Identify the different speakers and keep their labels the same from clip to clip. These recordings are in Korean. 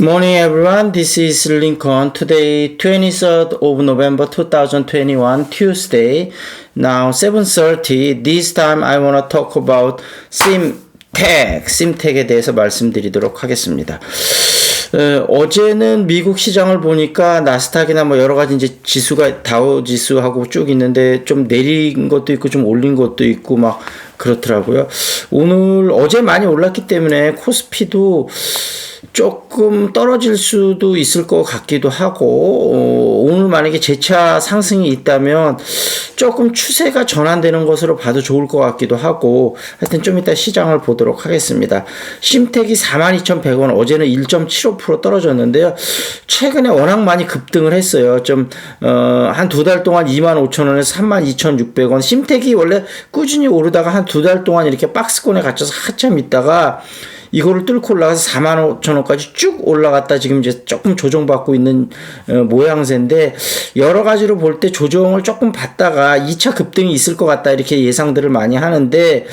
Speaker 1: Morning everyone, this is Lincoln. Today 23rd of November 2021, Tuesday. Now 7.30, this time I want to talk about SimTech, SimTech에 대해서 말씀드리도록 하겠습니다. 어, 제는 미국 시장을 보니까 나스닥이나 뭐 여러 가지 이제 지수가 다우 지수하고 쭉 있는데 좀 내린 것도 있고 좀 올린 것도 있고 막 그렇더라고요. 오늘 어제 많이 올랐기 때문에 코스피도 조금 떨어질 수도 있을 것 같기도 하고 어, 오늘 만약에 재차 상승이 있다면 조금 추세가 전환되는 것으로 봐도 좋을 것 같기도 하고 하여튼 좀 이따 시장을 보도록 하겠습니다. 심택이 42,100원 어제는 1.75% 떨어졌는데요. 최근에 워낙 많이 급등을 했어요. 좀 어, 한두달 동안 25,000원에서 32,600원. 심택이 원래 꾸준히 오르다가 한 두 달 동안 이렇게 박스권에 갇혀서 한참 있다가 이거를 뚫고 올라가서 4만 5천 원까지 쭉 올라갔다 지금 이제 조금 조정받고 있는 어, 모양새인데 여러 가지로 볼 때 조정을 조금 받다가 2차 급등이 있을 것 같다 이렇게 예상들을 많이 하는데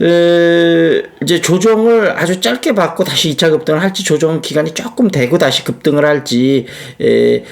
Speaker 1: 어, 이제 조정을 아주 짧게 받고 다시 2차 급등을 할지 조정 기간이 조금 되고 다시 급등을 할지 에,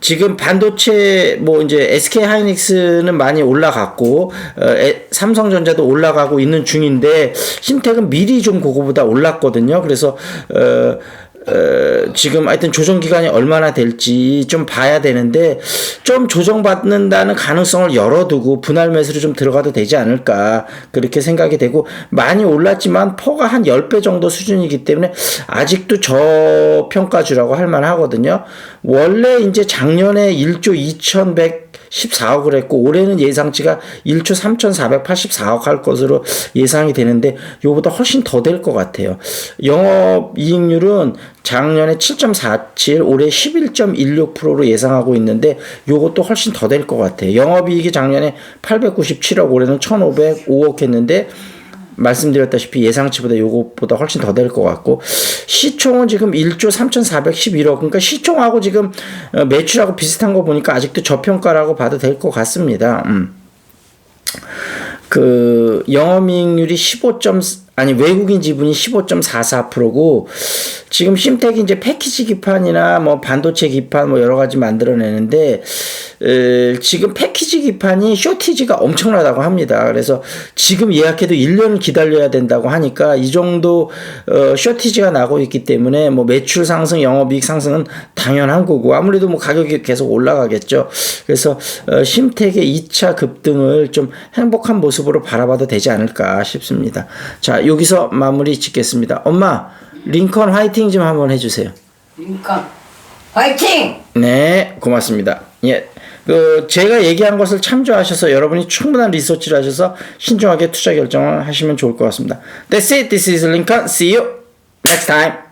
Speaker 1: 지금 반도체 뭐 이제 SK 하이닉스는 많이 올라갔고 어, 에, 삼성전자도 올라가고 있는 중인데 신택은 미리 좀 그거보다 올랐거든요. 그래서 어, 어, 지금 하여튼 조정 기간이 얼마나 될지 좀 봐야 되는데 좀 조정받는다는 가능성을 열어두고 분할 매수로 좀 들어가도 되지 않을까 그렇게 생각이 되고 많이 올랐지만 퍼가 한 10배 정도 수준이기 때문에 아직도 저평가주라고 할 만하거든요. 원래 이제 작년에 1조 2100 14억을 했고 올해는 예상치가 1조 3,484억 할 것으로 예상이 되는데 요보다 훨씬 더 될 것 같아요. 영업 이익률은 작년에 7.47, 올해 11.16%로 예상하고 있는데 요것도 훨씬 더 될 것 같아요. 영업이익이 작년에 897억, 올해는 1,505억 했는데 말씀드렸다시피 예상치보다 요것보다 훨씬 더 될 것 같고 시총은 지금 1조 3,411억 그러니까 시총하고 지금 어, 매출하고 비슷한 거 보니까 아직도 저평가라고 봐도 될 것 같습니다. 음. 그 영업이익률이 15. 아니 외국인 지분이 15.44%고 지금 심텍이 이제 패키지 기판이나 뭐 반도체 기판 뭐 여러 가지 만들어내는데 에, 지금 패키지 기판이 쇼티지가 엄청나다고 합니다. 그래서 지금 예약해도 1년 기다려야 된다고 하니까 이 정도 어, 쇼티지가 나고 있기 때문에 뭐 매출 상승, 영업이익 상승은 당연한 거고 아무래도 뭐 가격이 계속 올라가겠죠. 그래서 어, 심텍의 2차 급등을 좀 행복한 모습으로 바라봐도 되지 않을까 싶습니다. 자 여기서 마무리 짓겠습니다. 엄마 링컨 화이팅 좀 한번 해주세요.
Speaker 2: 링컨 화이팅!
Speaker 1: 네, 고맙습니다. 예. 그 제가 얘기한 것을 참조하셔서 여러분이 충분한 리서치를 하셔서 신중하게 투자 결정을 하시면 좋을 것 같습니다. That's it. This is Lincoln. See you next time.